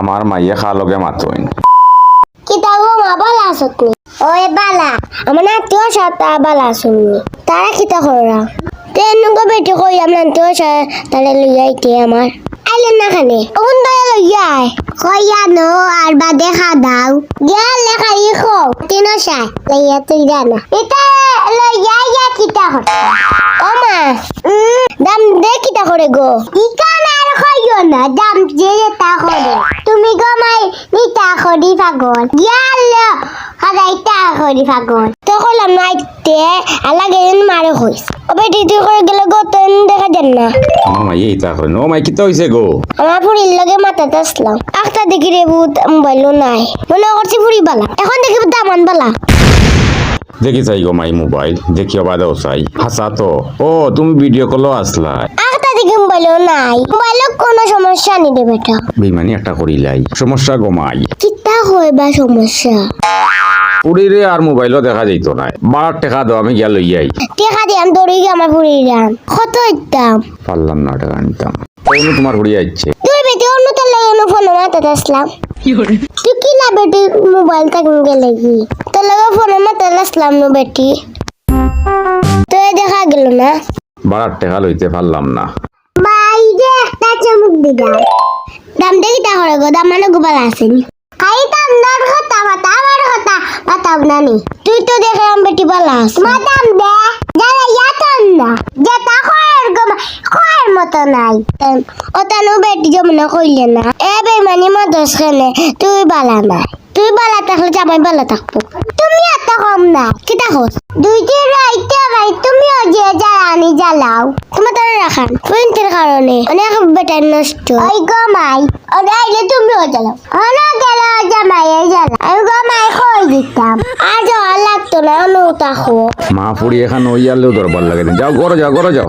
আমার মাইয়ে খা লগে মাতইন কিতাবো মা বালা ওই বালা সাথে বালা তারা কিতা করা তেনুগো বেটি কই আমার সাথে তারা লইয়া আইতে আমার আইলেন না খানে ওগুন তারা লইয়া আয়। কইয়া নো আর দাও। গেলে খাই খো। তিনো সাই লইয়া তুই জানা এটা লইয়া ইয়া কিতা করা ও মা দাম দে কিতা করে গো। ইকান আর কইও না, দাম যে তা করে তুমি গো মাই নিতা করি পাগল গেল খাদাই তা করি পাগল তো কইলাম না আইতে আলাগে মারে হইস ওবে দিদি করে গেলে গো তেন দেখা যান না। আমার মাইয়ে ইতা করেন ও মাই কিতা হইছে গো? আমার ফুরির লগে মাথাতে আসলাম আখটা দেখি রে বহুত মোবাইলও নাই। মনে করছি ফুরি বালা। এখন দেখি দামান বালা। দেখি চাই গো মাই মোবাইল। দেখিও বাদেও চাই। হাসা তো। ও তুমি ভিডিও কলও আসলা দেখি মোবাইলও নাই মোবাইলত কোনো সমস্যা নেই রে বেটা। বেমানি একটা করিলাই। সমস্যা গো মাই। কিতা হয় বা সমস্যা? পুরীরে আর মোবাইলও দেখা যাইতো না। বারো টাকা দাও আমি গিয়া লইয়াই টেকা দিয়াম দৌড়ি গিয়ে আমার ফুরির দাম কত ইতাম পারলাম না টাকা আনতাম ওই তোমার ঘুরি যাচ্ছে তুই বেটি অন্য তার লাগে অন্য ফোন মাথাতে আসলাম। তুই কি না বেটি মোবাইল থাকি গেলে কি তোর লাগে ফোন মাথাতে আসলাম না বেটি। তুই দেখা গেল না? বারো টাকা লইতে পারলাম না। বাইরে একটা দিলাম গো, দাম মানে গোপাল দাম দর কথা আমার কথা তুই তো দেখে বেটি বালাস। মাদাম দে না। যে তা খয়ের গো, খয়ের মতো নাই। বেটি কইলে না। এ বেমানি খেলে তুই বালা না। তুই বালা থাকলে জামাই বালা থাকব। তুমি এত কম না, কি দেখো দুইটি রাইতে ভাই, তুমিও যে জ্বালানি জ্বালাও তোমার তারা রাখান পয়েন্টের কারণে অনেক বেটার নষ্ট। ওই গমাই ওরা আইলে তুমিও জ্বালাও। অনেক গেল জামাই জ্বালা আমি গমাই খই দিতাম? আর লাগতো না অনু খো মা পুড়ি এখানে ওই ওইয়ালেও দরবার লাগে না। যাও ঘরে যাও ঘরে যাও।